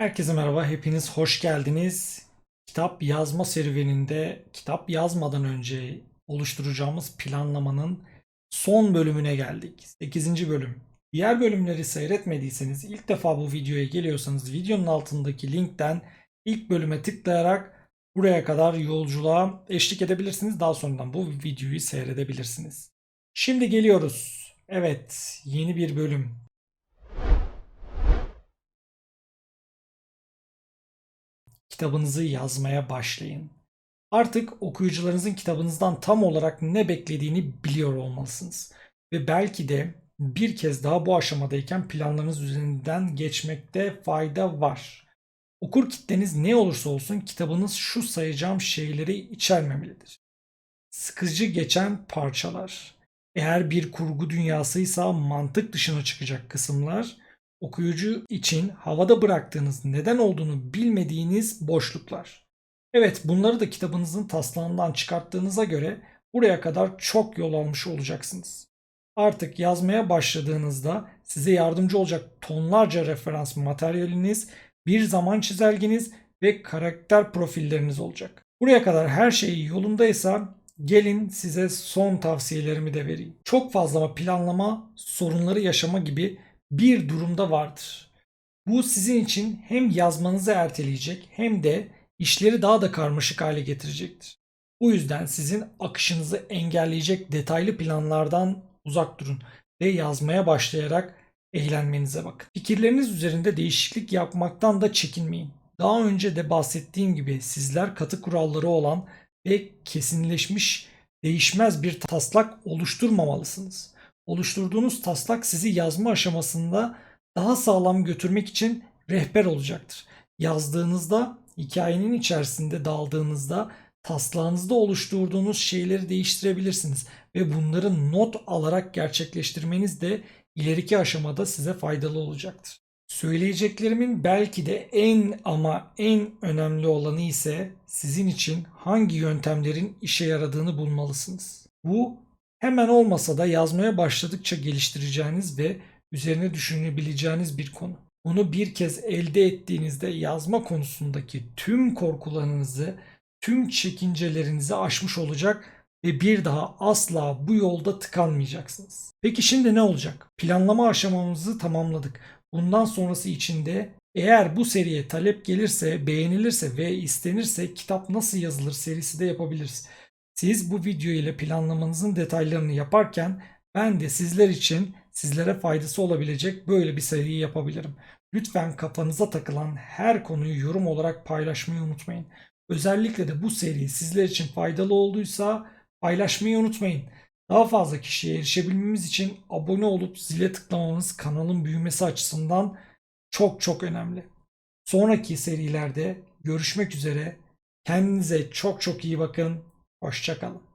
Herkese merhaba, hepiniz hoş geldiniz. Kitap yazma serüveninde kitap yazmadan önce oluşturacağımız planlamanın son bölümüne geldik. 8. bölüm. Diğer bölümleri seyretmediyseniz ilk defa bu videoya geliyorsanız videonun altındaki linkten ilk bölüme tıklayarak buraya kadar yolculuğa eşlik edebilirsiniz. Daha sonradan bu videoyu seyredebilirsiniz. Şimdi geliyoruz. Evet, yeni bir bölüm. Kitabınızı yazmaya başlayın. Artık okuyucularınızın kitabınızdan tam olarak ne beklediğini biliyor olmalısınız. Ve belki de bir kez daha bu aşamadayken planlarınız üzerinden geçmekte fayda var. Okur kitleniz ne olursa olsun kitabınız şu sayacağım şeyleri içermemelidir. Sıkıcı geçen parçalar. Eğer bir kurgu dünyasıysa mantık dışına çıkacak kısımlar okuyucu için havada bıraktığınız neden olduğunu bilmediğiniz boşluklar. Evet bunları da kitabınızın taslağından çıkarttığınıza göre buraya kadar çok yol almış olacaksınız. Artık yazmaya başladığınızda size yardımcı olacak tonlarca referans materyaliniz, bir zaman çizelgeniz ve karakter profilleriniz olacak. Buraya kadar her şey yolundaysa gelin size son tavsiyelerimi de vereyim. Çok fazla planlama, sorunları yaşama gibi bir durumda vardır. Bu sizin için hem yazmanızı erteleyecek hem de işleri daha da karmaşık hale getirecektir. Bu yüzden sizin akışınızı engelleyecek detaylı planlardan uzak durun ve yazmaya başlayarak eğlenmenize bakın. Fikirleriniz üzerinde değişiklik yapmaktan da çekinmeyin. Daha önce de bahsettiğim gibi sizler katı kuralları olan ve kesinleşmiş değişmez bir taslak oluşturmamalısınız oluşturduğunuz taslak sizi yazma aşamasında daha sağlam götürmek için rehber olacaktır. Yazdığınızda, hikayenin içerisinde daldığınızda taslağınızda oluşturduğunuz şeyleri değiştirebilirsiniz ve bunları not alarak gerçekleştirmeniz de ileriki aşamada size faydalı olacaktır. Söyleyeceklerimin belki de en ama en önemli olanı ise sizin için hangi yöntemlerin işe yaradığını bulmalısınız. Bu hemen olmasa da yazmaya başladıkça geliştireceğiniz ve üzerine düşünebileceğiniz bir konu. Bunu bir kez elde ettiğinizde yazma konusundaki tüm korkularınızı, tüm çekincelerinizi aşmış olacak ve bir daha asla bu yolda tıkanmayacaksınız. Peki şimdi ne olacak? Planlama aşamamızı tamamladık. Bundan sonrası içinde eğer bu seriye talep gelirse, beğenilirse ve istenirse kitap nasıl yazılır serisi de yapabiliriz. Siz bu video ile planlamanızın detaylarını yaparken ben de sizler için sizlere faydası olabilecek böyle bir seriyi yapabilirim. Lütfen kafanıza takılan her konuyu yorum olarak paylaşmayı unutmayın. Özellikle de bu seri sizler için faydalı olduysa paylaşmayı unutmayın. Daha fazla kişiye erişebilmemiz için abone olup zile tıklamamız kanalın büyümesi açısından çok çok önemli. Sonraki serilerde görüşmek üzere. Kendinize çok çok iyi bakın. Hoşçakalın.